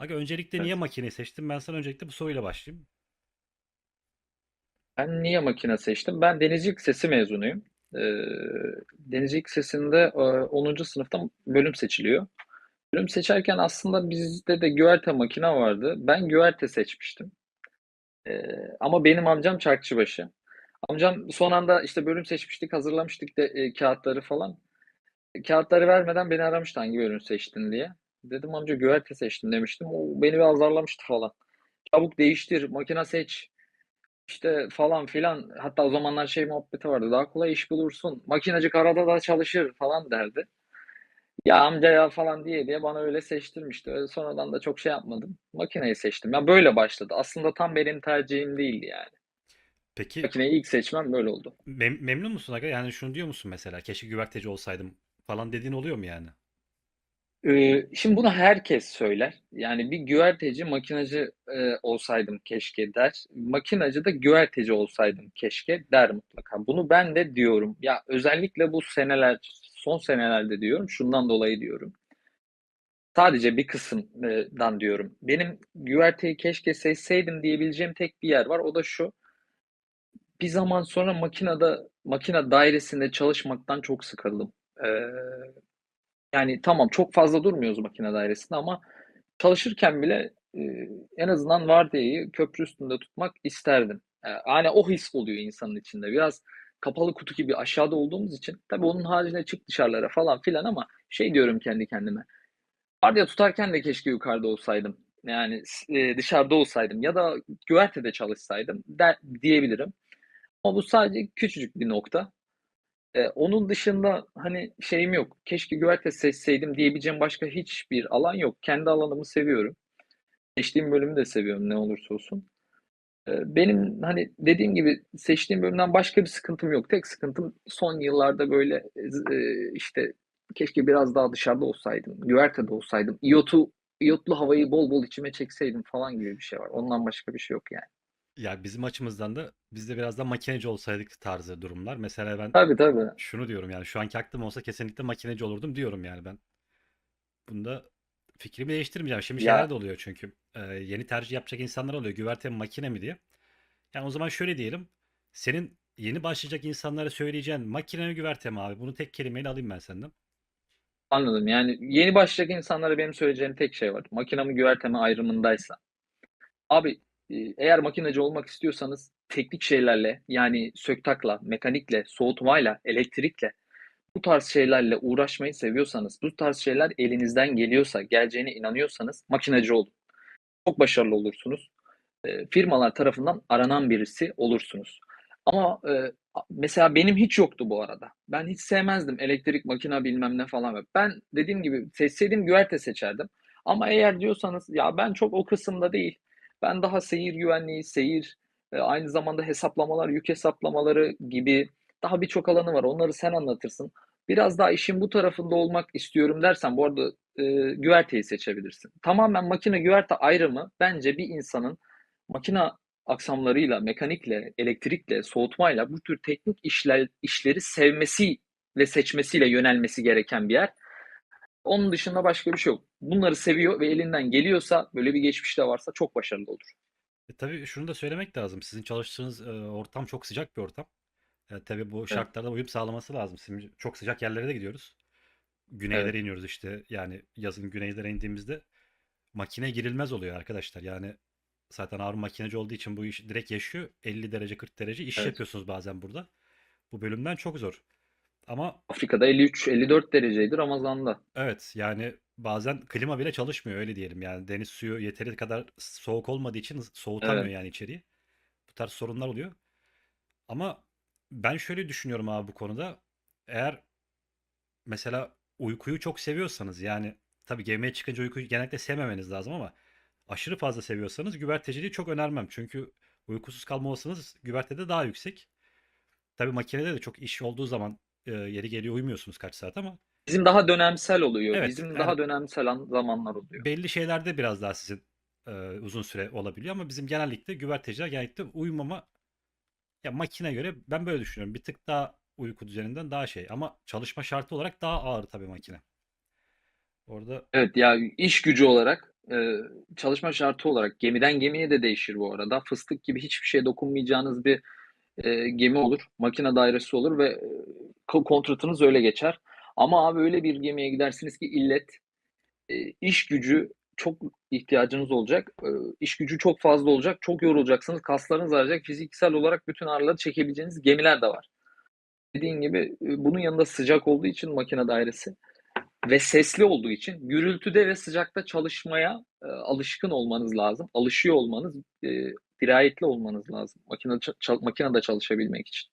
Aga öncelikle niye Evet. makineyi seçtin? Ben sana öncelikle bu soruyla başlayayım. Ben niye makine seçtim? Ben Denizcilik Lisesi mezunuyum. Ee, Denizcilik Lisesi'nde e, 10. sınıfta bölüm seçiliyor. Bölüm seçerken aslında bizde de güverte makine vardı. Ben güverte seçmiştim. Ee, ama benim amcam çarkçıbaşı. Amcam son anda işte bölüm seçmiştik, hazırlamıştık da e, kağıtları falan. Kağıtları vermeden beni aramıştı hangi bölüm seçtin diye. Dedim amca güverte seçtim demiştim. O beni bir azarlamıştı falan. Çabuk değiştir, makine seç. İşte falan filan. Hatta o zamanlar şey muhabbeti vardı. Daha kolay iş bulursun. Makinacı karada da çalışır falan derdi. Ya amca ya falan diye diye bana öyle seçtirmişti. Öyle sonradan da çok şey yapmadım. Makineyi seçtim. Ya böyle başladı. Aslında tam benim tercihim değildi yani. Peki Makineyi ilk seçmem böyle oldu. mem- memnun musun aga? Yani şunu diyor musun mesela? Keşke güverteci olsaydım falan dediğin oluyor mu yani? Şimdi bunu herkes söyler. Yani bir güverteci makinacı e, olsaydım keşke der. Makinacı da güverteci olsaydım keşke der mutlaka. Bunu ben de diyorum. Ya özellikle bu seneler, son senelerde diyorum. Şundan dolayı diyorum. Sadece bir kısımdan diyorum. Benim güverteyi keşke seçseydim diyebileceğim tek bir yer var. O da şu. Bir zaman sonra makinede, makine dairesinde çalışmaktan çok sıkıldım. Ee, yani tamam çok fazla durmuyoruz makine dairesinde ama çalışırken bile e, en azından vardiyayı köprü üstünde tutmak isterdim. E, Yani o his oluyor insanın içinde. Biraz kapalı kutu gibi aşağıda olduğumuz için. Tabii onun haricinde çık dışarılara falan filan ama şey diyorum kendi kendime. Vardiya tutarken de keşke yukarıda olsaydım. Yani e, dışarıda olsaydım ya da güvertede çalışsaydım der, diyebilirim. Ama bu sadece küçücük bir nokta. Ee, onun dışında hani şeyim yok. Keşke güverte seçseydim diyebileceğim başka hiçbir alan yok. Kendi alanımı seviyorum. Seçtiğim bölümü de seviyorum ne olursa olsun. Ee, benim hani dediğim gibi seçtiğim bölümden başka bir sıkıntım yok. Tek sıkıntım son yıllarda böyle e, işte keşke biraz daha dışarıda olsaydım. Güvertede olsaydım. İyotu, iyotlu havayı bol bol içime çekseydim falan gibi bir şey var. Ondan başka bir şey yok yani. Ya bizim açımızdan da biz de biraz da makineci olsaydık tarzı durumlar. Mesela ben Tabii tabii. şunu diyorum yani şu anki aklım olsa kesinlikle makineci olurdum diyorum yani ben. Bunda fikrimi değiştirmeyeceğim. Şimdi şeyler Ya de oluyor çünkü. Ee, yeni tercih yapacak insanlar oluyor. Güverte mi makine mi diye. Yani o zaman şöyle diyelim. Senin yeni başlayacak insanlara söyleyeceğin makine mi güverte mi abi? Bunu tek kelimeyle alayım ben senden. anladım. Yani yeni başlayacak insanlara benim söyleyeceğim tek şey var. Makine mi güverte mi ayrımındaysa. Abi e, eğer makinacı olmak istiyorsanız teknik şeylerle yani söktakla, mekanikle, soğutmayla, elektrikle bu tarz şeylerle uğraşmayı seviyorsanız, bu tarz şeyler elinizden geliyorsa, geleceğine inanıyorsanız makinacı olun. Çok başarılı olursunuz. E, firmalar tarafından aranan birisi olursunuz. Ama e, mesela benim hiç yoktu bu arada. Ben hiç sevmezdim elektrik, makina bilmem ne falan. Ben dediğim gibi seçseydim güverte seçerdim. Ama eğer diyorsanız ya ben çok o kısımda değil. Ben daha seyir güvenliği, seyir, e, aynı zamanda hesaplamalar, yük hesaplamaları gibi daha birçok alanı var. Onları sen anlatırsın. Biraz daha işin bu tarafında olmak istiyorum dersen bu arada e, güverteyi seçebilirsin. Tamamen makine güverte ayrımı bence bir insanın makina aksamlarıyla, mekanikle, elektrikle, soğutmayla bu tür teknik işler, işleri sevmesi ve seçmesiyle yönelmesi gereken bir yer. Onun dışında başka bir şey yok. Bunları seviyor ve elinden geliyorsa, böyle bir geçmişte varsa çok başarılı olur. E, tabii şunu da söylemek lazım. Sizin çalıştığınız e, ortam çok sıcak bir ortam. E, tabii bu Evet, şartlarda uyum sağlaması lazım. Şimdi çok sıcak yerlere de gidiyoruz. evet, Güneylere iniyoruz işte. Yani yazın güneylere indiğimizde makine girilmez oluyor arkadaşlar. Yani zaten Harun makineci olduğu için bu iş direkt yaşıyor. 50 derece 40 derece iş evet. yapıyorsunuz bazen burada. Bu bölümden çok zor. Ama Afrika'da 53-54 dereceydi Ramazan'da. evet yani bazen klima bile çalışmıyor öyle diyelim. Yani deniz suyu yeteri kadar soğuk olmadığı için soğutamıyor Evet, yani içeriği. Bu tarz sorunlar oluyor. Ama ben şöyle düşünüyorum abi bu konuda. Eğer mesela uykuyu çok seviyorsanız yani tabii gemiye çıkınca uykuyu genellikle sevmemeniz lazım ama aşırı fazla seviyorsanız güverteciliği çok önermem. Çünkü uykusuz kalma olasılığınız güvertede daha yüksek. Tabii makinede de çok iş olduğu zaman e, yeri geliyor uyumuyorsunuz kaç saat ama bizim daha dönemsel oluyor. evet Bizim yani daha dönemsel an- zamanlar oluyor. belli şeylerde biraz daha sizin e, uzun süre olabiliyor ama bizim genellikle güverteciler genellikle uyumama ya makine göre ben böyle düşünüyorum. Bir tık daha uyku düzeninden daha şey ama çalışma şartı olarak daha ağır tabii makine. Orada Evet ya iş gücü olarak e, çalışma şartı olarak gemiden gemiye de değişir bu arada. Fıstık gibi hiçbir şeye dokunmayacağınız bir e, gemi olur. Makine dairesi olur ve e, kontratınız öyle geçer. Ama abi öyle bir gemiye gidersiniz ki illet e, iş gücü çok ihtiyacınız olacak. E, iş gücü çok fazla olacak. Çok yorulacaksınız. Kaslarınız ağrıyacak. Fiziksel olarak bütün ağrıları çekebileceğiniz gemiler de var. Dediğin gibi e, bunun yanında sıcak olduğu için makine dairesi ve sesli olduğu için gürültüde ve sıcakta çalışmaya e, alışkın olmanız lazım. Alışıyor olmanız, e, dirayetli olmanız lazım. Makine, makinede çalışabilmek için.